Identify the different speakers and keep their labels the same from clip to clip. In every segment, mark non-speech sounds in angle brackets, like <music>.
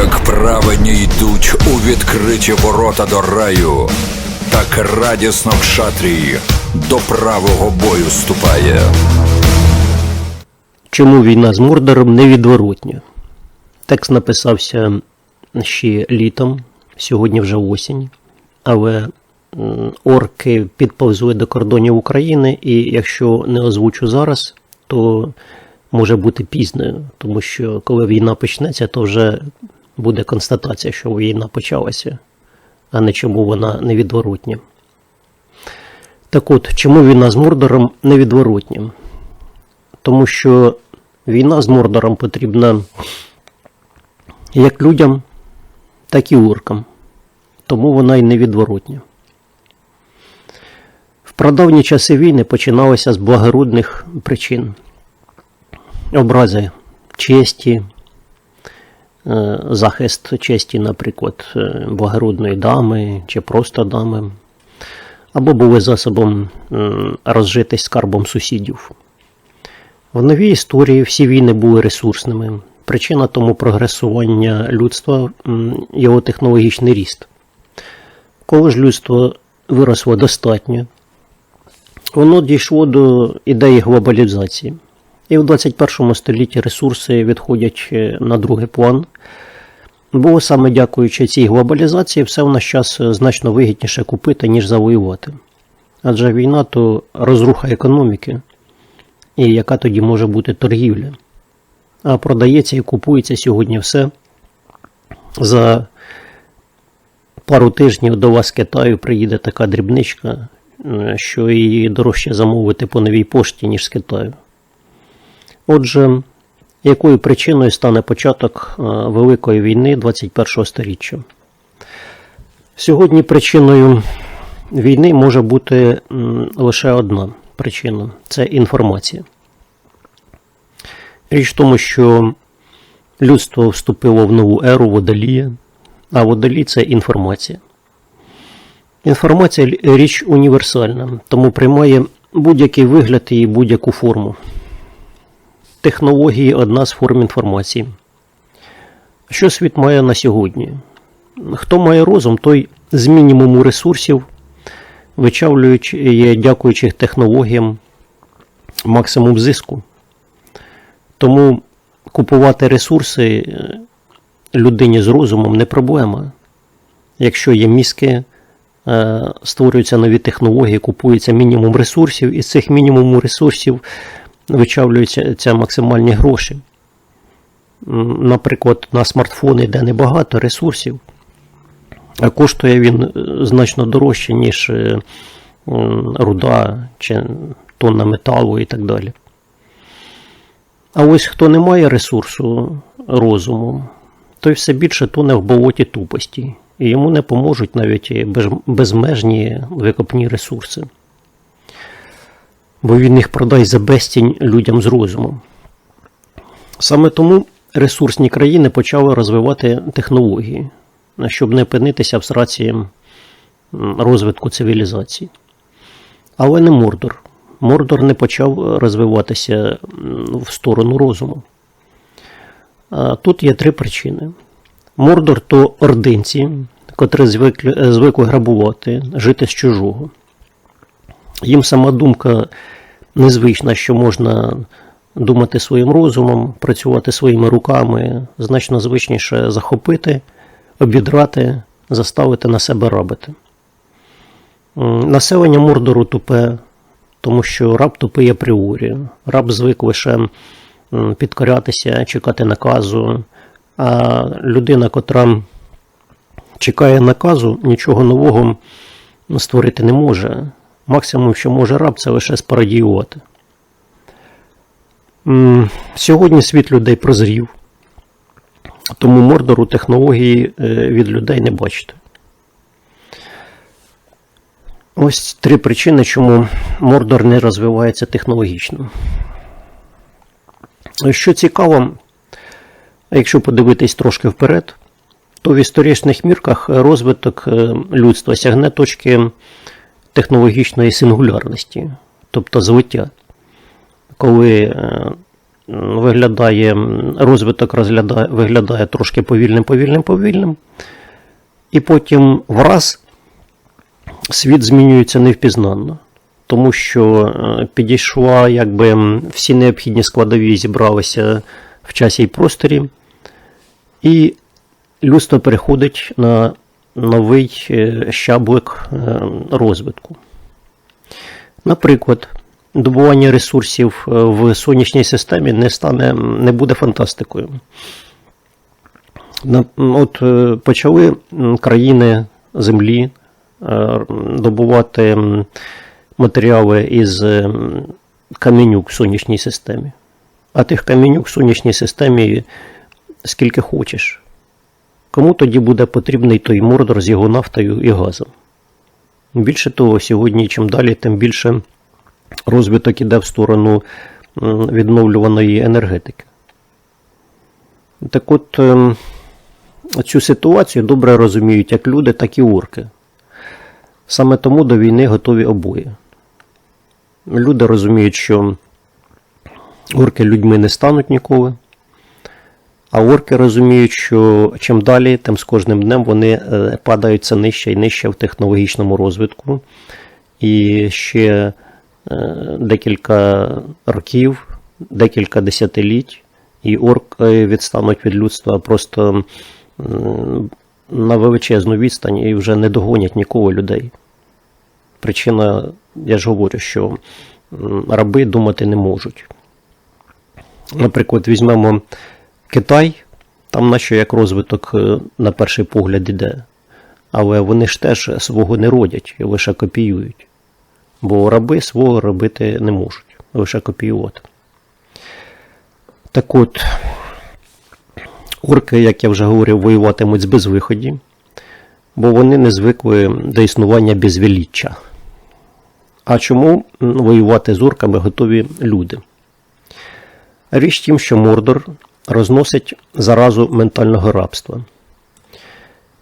Speaker 1: Як праведні йдуть у відкриті ворота до раю, так радісно кшатрій до правого бою ступає.
Speaker 2: Чому війна з Мордором невідворотня? Текст написався ще літом, сьогодні вже осінь, але орки підповзли до кордонів України, і якщо не озвучу зараз, то може бути пізною, тому що коли війна почнеться, то вже буде констатація, що війна почалася, а не чому вона невідворотня. Так от, чому війна з Мордором невідворотня? Тому що війна з Мордором потрібна як людям, так і оркам. Тому вона й невідворотня. В прадавні часи війни починалися з благородних причин. Образи честі, захист честі, наприклад, е, благородної дами чи просто дами, або були засобом м, розжитись скарбом сусідів. В новій історії всі війни були ресурсними. Причина тому прогресування людства його технологічний ріст. Коли ж людство виросло достатньо, воно дійшло до ідеї глобалізації. І в 21 столітті ресурси відходять е, на другий план. Бо саме дякуючи цій глобалізації, все в наш час значно вигідніше купити, ніж завоювати. Адже війна то розруха економіки, і яка тоді може бути торгівля. А продається і купується сьогодні все. За пару тижнів до вас з Китаю приїде така дрібничка, е, що її дорожче замовити по новій пошті, ніж з Китаю. Отже, якою причиною стане початок е, Великої війни 21 століття? Сьогодні причиною війни може бути лише одна причина це інформація. Річ в тому, що людство вступило в нову еру водолія, а водолій це інформація. Інформація річ універсальна, тому приймає будь-який вигляд і будь-яку форму. Технології одна з форм інформації. Що світ має на сьогодні? Хто має розум, той з мінімуму ресурсів, вичавлюючи, дякуючи технологіям, максимум зиску. Тому купувати ресурси е, людині з розумом не проблема. Якщо є мізки, е, створюються нові технології, купується мінімум ресурсів, і з цих мінімум ресурсів вичавлюються максимальні гроші. Наприклад, на смартфони йде небагато ресурсів, а коштує він е, значно дорожче, ніж е, руда чи тонна металу і так далі. А ось хто не має ресурсу розуму, той все більше тоне в болоті тупості, і йому не поможуть навіть безмежні викопні ресурси. Бо він їх продасть за безцінь людям з розумом. Саме тому ресурсні країни почали розвивати технології, щоб не опинитися в сраці розвитку цивілізації. Але не Мордор. Мордор не почав розвиватися в сторону розуму. Тут є три причини. Мордор то ординці, котрі звикли, звикли грабувати, жити з чужого. Їм сама думка незвична, що можна думати своїм розумом, працювати своїми руками, значно звичніше захопити, обідрати, заставити на себе рабити. Населення Мордору тупе, тому що раб тупий апріорі. Раб звик лише підкорятися, чекати наказу. А людина, котра чекає наказу, нічого нового створити не може. Максимум, що може раб, це лише спарадіювати. Сьогодні світ людей прозрів, тому мордору технології е, від людей не бачите. Ось три причини, чому Мордор не розвивається технологічно. Що цікаво, якщо подивитись трошки вперед, то в історичних мірках розвиток е, людства сягне точки технологічної сингулярності, тобто злиття, коли е, виглядає, розвиток розглядає, виглядає трошки повільним, повільним, повільним. І потім враз світ змінюється невпізнанно. Тому що е, підійшла, якби всі необхідні складові зібралися в часі і просторі, і людство переходить на новий е, щаблик е, розвитку. Наприклад, добування ресурсів е, в сонячній системі не стане, не буде фантастикою. От почали країни Землі добувати матеріали із каменюк в сонячній системі. А тих каменюк в сонячній системі скільки хочеш. Кому тоді буде потрібний той мордор з його нафтою і газом? Більше того, сьогодні, чим далі, тим більше розвиток іде в сторону відновлюваної енергетики. Так от, ем, цю ситуацію добре розуміють як люди, так і орки. Саме тому до війни готові обоє. Люди розуміють, що орки людьми не стануть ніколи. А орки розуміють, що чим далі, тим з кожним днем вони е, падають все нижче і нижче в технологічному розвитку. І ще е, декілька років, декілька десятиліть, і орки відстануть від людства просто на величезну відстань і вже не догонять ніколи людей. Причина, я ж говорю, що раби думати не можуть. Наприклад, візьмемо Китай, там наче як розвиток е, на перший погляд іде. Але вони ж теж свого не родять, лише копіюють. Бо раби свого робити не можуть, лише копіювати. Так от, орки, як я вже говорив, воюватимуть з безвиході, бо вони не звикли до існування безвеліччя. А чому воювати з орками готові люди? Річ тім, що Мордор розносить заразу ментального рабства.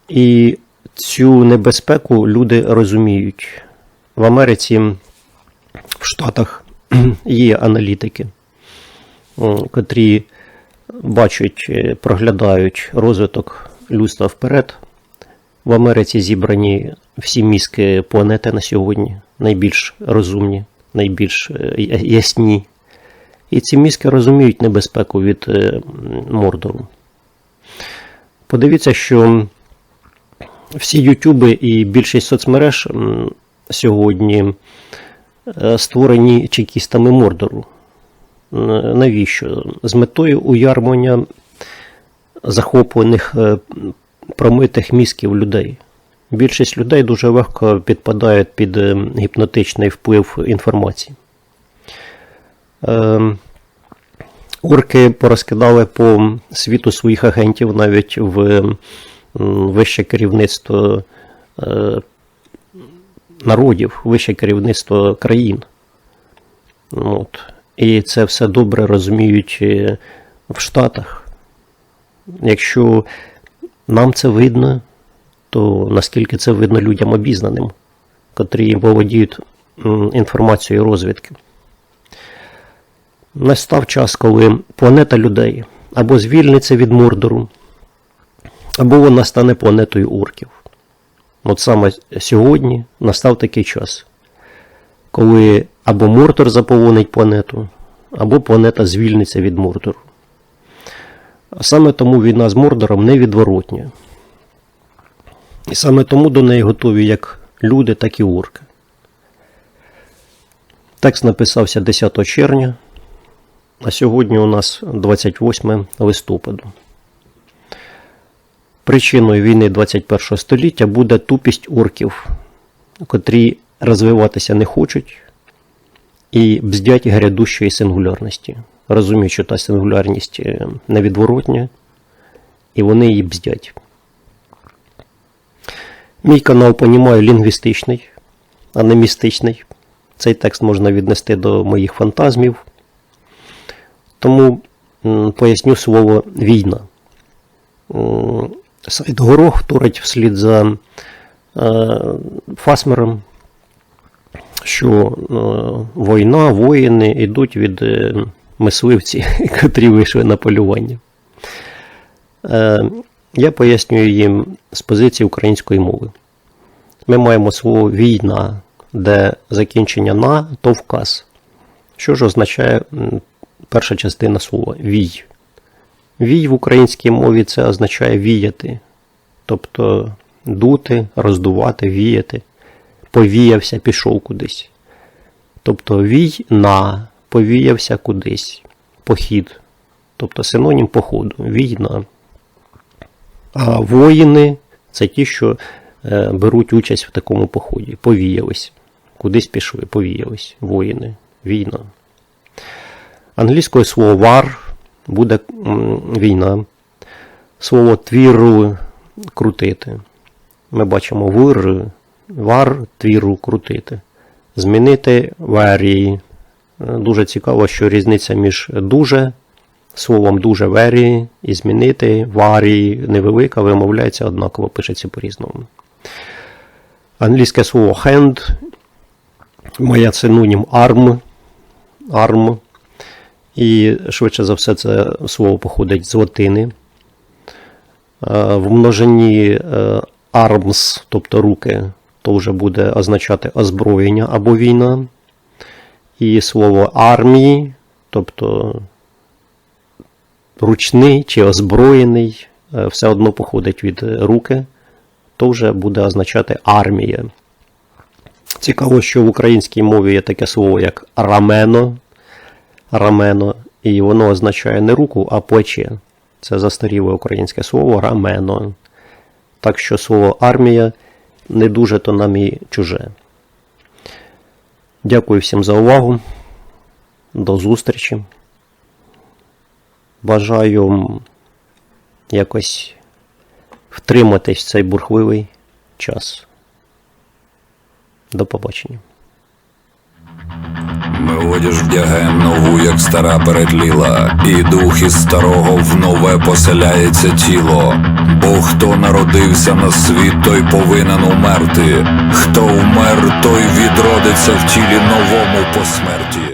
Speaker 2: І цю небезпеку люди розуміють. В Америці, в Штатах <clears throat> є аналітики, котрі бачать, е, проглядають розвиток людства вперед. В Америці зібрані всі мізки планети на сьогодні, найбільш розумні, найбільш е, ясні. І ці мізки розуміють небезпеку від е, Мордору. Подивіться, що всі Ютуби і більшість соцмереж сьогодні е, створені чекістами Мордору. Навіщо? З метою уярмування захоплених е, промитих мізків людей. Більшість людей дуже легко підпадають під гіпнотичний вплив інформації. Е, Орки порозкидали по світу своїх агентів навіть в вище керівництво е, народів, вище керівництво країн. От. І це все добре розуміють в Штатах. Якщо нам це видно, то наскільки це видно людям обізнаним, котрі володіють інформацією розвідки. Настав час, коли планета людей або звільниться від Мордору, або вона стане планетою орків. От саме сьогодні настав такий час, коли або Мордор заполонить планету, або планета звільниться від Мордору. А саме тому війна з Мордором невідворотня. І саме тому до неї готові як люди, так і орки. Текст написався 10 червня, а сьогодні у нас 28 листопаду. Причиною війни 21 століття буде тупість орків, котрі розвиватися не хочуть і бздять грядущої сингулярності. Розуміють, що та сингулярність е, невідворотня, і вони її бздять. Мій канал понімаю лінгвістичний, а не містичний. Цей текст можна віднести до моїх фантазмів. Тому поясню слово війна. Сайт Горох вторить вслід за е, Фасмером, що е, війна, воїни йдуть від е, мисливці, <laughs> котрі вийшли на полювання. Я пояснюю їм з позиції української мови. Ми маємо слово війна, де закінчення на то вказ. Що ж означає перша частина слова вій? Вій в українській мові це означає віяти, тобто дути, роздувати, віяти. Повіявся, пішов кудись. Тобто війна, повіявся кудись, похід, тобто синонім походу, війна. А воїни це ті, що е, беруть участь в такому поході. Повіялись. Кудись пішли, повіялись. Воїни. Війна. Англійською слово war буде війна. Слово твіру крутити. Ми бачимо вир, вар, твіру крутити. Змінити варії. Е, Дуже цікаво, що різниця між дуже словом дуже very і змінити варії невелика, вимовляється однаково, пишеться по-різному. Англійське слово hand має синонім arm, arm. І швидше за все, це слово походить з латини. Е, В множині е, arms, тобто руки, то вже буде означати озброєння або війна. І слово армії, тобто ручний чи озброєний, е, все одно походить від руки, то вже буде означати армія. Цікаво, що в українській мові є таке слово, як рамено, рамено, і воно означає не руку, а плече. Це застаріле українське слово рамено. Так що слово армія не дуже то нам і чуже. Дякую всім за увагу. До зустрічі. Бажаю якось втриматись в цей бурхливий час. До побачення.
Speaker 1: Ми одіж вдягаєм нову, як стара перетліла, і дух із старого в нове поселяється тіло. Бо хто народився на світ, той повинен умерти. Хто вмер, той відродиться в тілі новому по смерті.